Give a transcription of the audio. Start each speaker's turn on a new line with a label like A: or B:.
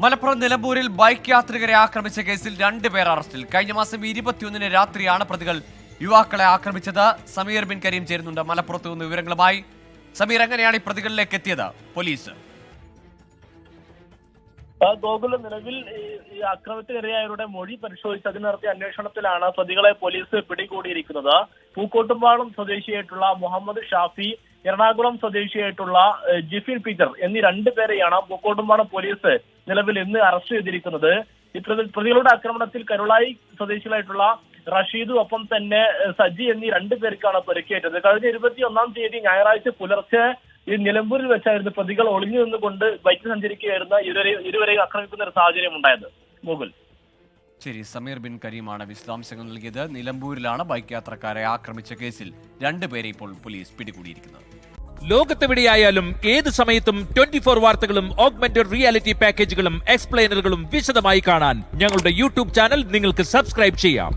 A: മലപ്പുറം നിലമ്പൂരിൽ ബൈക്ക് യാത്രികരെ ആക്രമിച്ച കേസിൽ രണ്ടുപേർ അറസ്റ്റിൽ. കഴിഞ്ഞ മാസം ഇരുപത്തിയൊന്നിന് രാത്രിയാണ് പ്രതികൾ യുവാക്കളെ ആക്രമിച്ചത്. സമീർ ബിൻ കരീം ചേരുന്നുണ്ട്. മലപ്പുറത്ത് നിന്ന് വിവരങ്ങളുമായി സമീർ എങ്ങനെയാണ് ഈ പ്രതികളിലേക്ക് എത്തിയത്? പോലീസ്.
B: ഗോകുലം നിലവിൽ ഈ- അക്രമത്തിനിരയായവരുടെ മൊഴി പരിശോധിച്ച് അതിന് നടത്തിയ അന്വേഷണത്തിലാണ് പ്രതികളെ പോലീസ് പിടികൂടിയിരിക്കുന്നത്. പൂക്കോട്ടുംപാളം സ്വദേശിയായിട്ടുള്ള മുഹമ്മദ് ഷാഫി എറണാകുളം സ്വദേശിയായിട്ടുള്ള ജിഫിൻ പീറ്റർ എന്നീ രണ്ടുപേരെയാണ് പൂക്കോട്ടുംപാടം പോലീസ് നിലവിൽ ഇന്ന് അറസ്റ്റ് ചെയ്തിരിക്കുന്നത്. ഇത്തരത്തിൽ പ്രതി- പ്രതികളുടെ ആക്രമണത്തിൽ കരുളായി സ്വദേശികളായിട്ടുള്ള റഷീദും ഒപ്പം തന്നെ സജി എന്നീ രണ്ടു പേർക്കാണ് പരിക്കേറ്റത്. കഴിഞ്ഞ ഇരുപത്തി ഒന്നാം തീയതി ഞായറാഴ്ച പുലർച്ചെ ഈ നിലമ്പൂരിൽ വെച്ചായിരുന്നു പ്രതികൾ ഒളിഞ്ഞു നിന്നുകൊണ്ട് ബൈക്ക് സഞ്ചരിക്കുകയായിരുന്ന ഇരുവരെയും ഇരുവരെയും ആക്രമിക്കുന്ന ഒരു സാഹചര്യം ഉണ്ടായത് ഗൂഗിൾ
A: ശരി സമീർ ബിൻ കരീമാണ് വിശദാംശങ്ങൾ നൽകിയത്. നിലമ്പൂരിലാണ് ബൈക്ക് യാത്രക്കാരെ ആക്രമിച്ച കേസിൽ രണ്ടുപേരെ ഇപ്പോൾ പോലീസ് പിടികൂടിയിരിക്കുന്നത്.
C: ലോകത്തെവിടെയായാലും ഏത് സമയത്തും ട്വന്റി ഫോർ വാർത്തകളും ഓഗ്മെന്റഡ് റിയാലിറ്റി പാക്കേജുകളും എക്സ്പ്ലെയിനറുകളും വിശദമായി കാണാൻ ഞങ്ങളുടെ യൂട്യൂബ് ചാനൽ നിങ്ങൾക്ക് സബ്സ്ക്രൈബ് ചെയ്യാം.